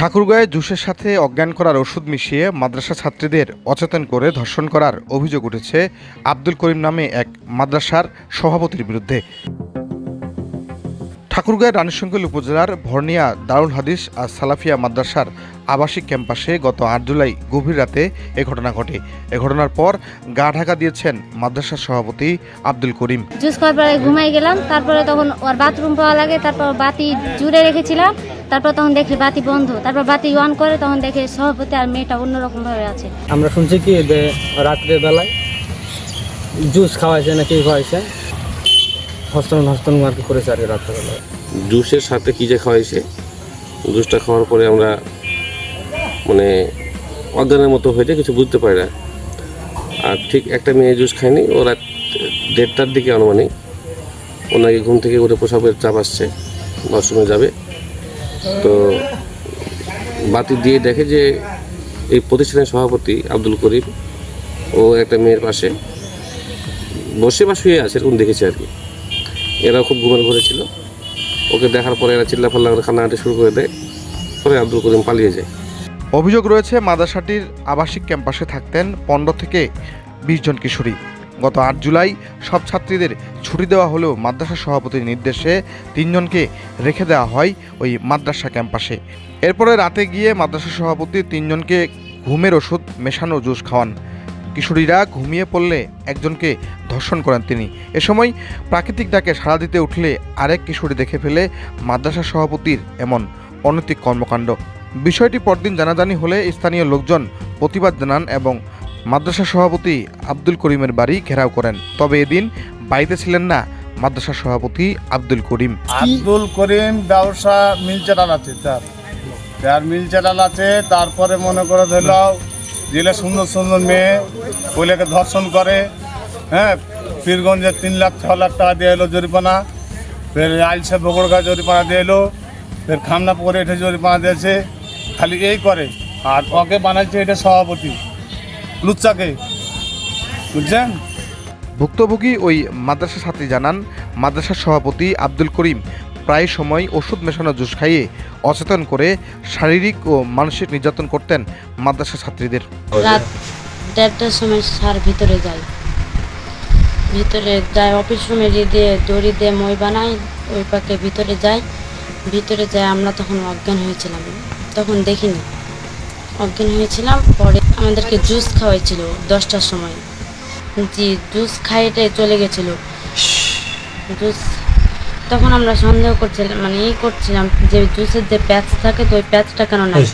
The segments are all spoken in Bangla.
ঠাকুরগাঁয়ে জুসের সাথে অজ্ঞান করার ওষুধ মিশিয়ে মাদ্রাসা ছাত্রীদের অচেতন করে ধর্ষণ করার অভিযোগ উঠেছে আব্দুল করিম নামে এক মাদ্রাসার সভাপতির বিরুদ্ধে। ঠাকুরগাঁয়ের রানীশঙ্কল উপজেলার ভর্নিয়া দারুল হাদিস আর সালাফিয়া মাদ্রাসার আবাসিক ক্যাম্পাসে গত আট জুলাই গভীর রাতে এ ঘটনা ঘটে। এ ঘটনার পর গা ঢাকা দিয়েছেন মাদ্রাসার সভাপতি আব্দুল করিম। জুস খাওয়ার পরে ঘুমাই গেলাম, তারপরে তখন ওর বাথরুম পাওয়া লাগে, তারপর বাতি জুড়ে রেখেছিলাম তারপর তখন দেখি বাতি বন্ধ তারপর বাতি অন করে তখন দেখে সভাপতি আর মেয়েটা অন্যরকম ভাবে আছে। আমরা শুনছি কি যে রাত্রে বেলায় জুস খাওয়াইছে না কি খাওয়াইছে? হস্তন হস্তন আর কি করেছে আর কি রাত্রেবেলায় জুসের সাথে কী যে খাওয়াইছে? জুসটা খাওয়ার পরে আমরা মানে অজ্ঞানের মতো হয়ে যায় কিছু বুঝতে পারি না। আর ঠিক একটা মেয়ে জুস খায়নি ও রাত দেড়টার দিকে আনুমানিক ওনাকে ঘুম থেকে উঠে প্রসাবের চাপ আসছে ওয়াশরুমে যাবে। তো বাতি দিয়ে দেখে যে এই প্রতিষ্ঠানের সভাপতি আব্দুল করিম ও একটা মেয়ের পাশে বসে বা শুয়ে আছে, এরকম দেখেছে আর কি। এরাও খুব ঘুমের ঘরে ছিল। ওকে দেখার পরে এরা চিল্লা ফাল্লা করে খান্নাহাটি শুরু করে দেয়। পরে আব্দুল করিম পালিয়ে যায়। অভিযোগ রয়েছে, মাদ্রাসাটির আবাসিক ক্যাম্পাসে থাকতেন পনেরো থেকে বিশ জন কিশোরী। গত আট জুলাই সব ছাত্রীদের ছুটি দেওয়া হলেও মাদ্রাসা সভাপতির নির্দেশে তিনজনকে রেখে দেওয়া হয় ওই মাদ্রাসা ক্যাম্পাসে। এরপরে রাতে গিয়ে মাদ্রাসা সভাপতি তিনজনকে ঘুমের ওষুধ মেশানো জুস খাওয়ান। কিশোরীরা ঘুমিয়ে পড়লে একজনকে ধর্ষণ করেন তিনি। এ সময় প্রাকৃতিক ডাকে সাড়া দিতে উঠলে আরেক কিশোরী দেখে ফেলে মাদ্রাসা সভাপতির এমন অনৈতিক কর্মকাণ্ড। বিষয়টি পরদিন জানাজানি হলে স্থানীয় লোকজন প্রতিবাদ জানান এবং মাদ্রাসা সভাপতি আব্দুল করিমের বাড়ি ঘেরাও করেন। তবে এদিন বাড়িতে ছিলেন না মাদ্রাসা সভাপতি আব্দুল করিম। আব্দুল করিম ব্যবসা মিল আছে তার। তার মিল আছে তারপরে মনে করে ধরল জেলে সুন্দর সুন্দর মেয়ে ওইটাকে ধর্ষণ করে হ্যাঁ পীরগঞ্জে তিন লাখ, ছ লাখ টাকা দিয়ে এলো জরিমানা, ফের আইসে বকরগা জরিমানা দিয়ে এলো, ফের খামনা পরে এটা জরিমানা দিয়েছে, খালি এই করে। আর ওকে বানাইছে এটা সভাপতি। লুচ্চাকে। বুঝছেন? ভুক্তভোগী ওই মাদ্রাসা ছাত্রী জানান মাদ্রাসার সভাপতি আব্দুল করিম প্রায় সময় ওষুধ মেশানো জুস খাইয়ে অচেতন করে শারীরিক ও মানসিক নির্যাতন করতেন মাদ্রাসা ছাত্রীদের। রাত দেড়টার সময় সার ভিতরে যায়। ভিতরে যায় অফিস রুমে দিয়ে দড়ি দিয়ে মই বানাই ওই পাকে ভিতরে যায়। ভিতরে যায় আমরা তখন অজ্ঞান হয়েছিলাম। তখন দেখিনি। অজ্ঞান হয়েছিলাম পরে আমাদেরকে জুস খাওয়াইছিল দশটার সময়। জি জুস খাইয়ে চলে গেছিল। জুস তখন আমরা সন্দেহ করছিলাম মানে ই করছিলাম যে জুসের যে প্যাচ থাকে তো ওই প্যাচটা কেন নাই?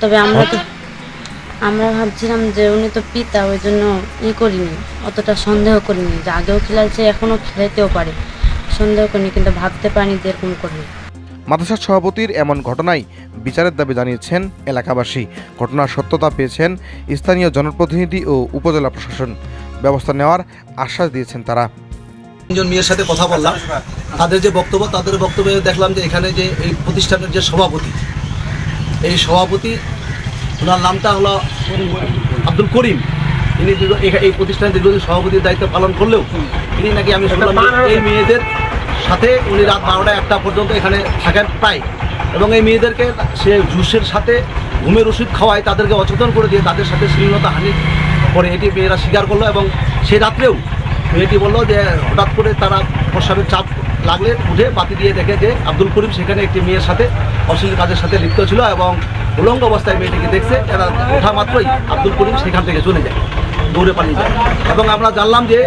তবে আমরা তো আমরা ভাবছিলাম যে উনি তো পিতা ওই জন্য ই করিনি অতটা সন্দেহ করিনি। যে আগেও খেলাচ্ছে এখনও খেলাইতেও পারে। সন্দেহ করিনি কিন্তু ভাবতে পারিনি যে এরকম করবে। মাদ্রাসার সভাপতির এমন ঘটনায় বিচারের দাবি জানিয়েছেন এলাকাবাসী। ঘটনার সত্যতা পেয়েছেন স্থানীয় জনপ্রতিনিধি ও উপজেলা প্রশাসন। ব্যবস্থা নেওয়ার আশ্বাস দিয়েছেন তারা। তিনজন মেয়ের সাথে কথা বললাম। তাদের যে বক্তব্য, তাদের বক্তব্যে দেখলাম যে এখানে যে এই প্রতিষ্ঠানের যে সভাপতি, এই সভাপতি, ওনার নামটা হলো আব্দুল করিম। ইনি এই প্রতিষ্ঠানের দীর্ঘদিন সভাপতির দায়িত্ব পালন করলেও তিনি নাকি আমি শুনলাম এই মেয়েদের সাথে উনি রাত বারোটা একটা পর্যন্ত এখানে থাকেন প্রায়। এবং এই মেয়েদেরকে সে জুসের সাথে ঘুমের ওষুধ খাওয়ায়, তাদেরকে অচেতন করে দিয়ে তাদের সাথে শ্লীলতা হানি করে। এটি মেয়েরা স্বীকার করল এবং সে রাত্রেও মেয়েটি বলল যে হঠাৎ করে তারা প্রস্রাবের চাপ লাগলে উঠে বাতি দিয়ে দেখে যে আব্দুল করিম সেখানে একটি মেয়ের সাথে অশ্লীল কাজের সাথে লিপ্ত ছিল এবং উলঙ্গ অবস্থায় মেয়েটিকে দেখছে। এরা ওঠা মাত্রই আব্দুল করিম সেখান থেকে চলে যায়। দৌড়ে পালিয়ে যায়। এবং আমরা জানলাম যে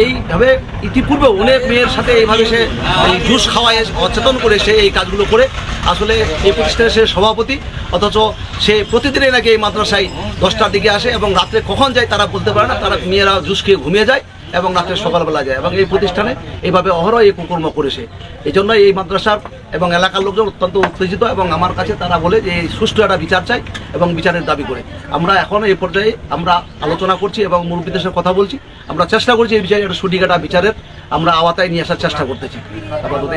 এইভাবে ইতিপূর্বে অনেক মেয়ের সাথে এইভাবে সে এই জুস খাওয়ায়, অচেতন করে সে এই কাজগুলো করে। আসলে এই প্রতিষ্ঠানের সে সভাপতি, অথচ সে প্রতিদিনই নাকি এই মাদ্রাসায় দশটার দিকে আসে এবং রাত্রে কখন যায় তারা বলতে পারে না। তারা মেয়েরা জুস খেয়ে ঘুমিয়ে যায়। এবং রাত্রে সকালবেলা যায়। এবং এই প্রতিষ্ঠানে এইভাবে অহরহ এই কুকর্ম করেছে। এই জন্য এই মাদ্রাসার এবং এলাকার লোকজন অত্যন্ত উত্তেজিত এবং আমার কাছে তারা বলে যে এই সুষ্ঠু একটা বিচার চাই এবং বিচারের দাবি করে। আমরা এখন এই পর্যায়ে আমরা আলোচনা করছি এবং মুরব্বীদের সাথে কথা বলছি। আমরা চেষ্টা করছি এই বিষয়ে একটা সুটিকাটা বিচারের আমরা আওয়াতায় নিয়ে আসার চেষ্টা করতেছি। আপাতত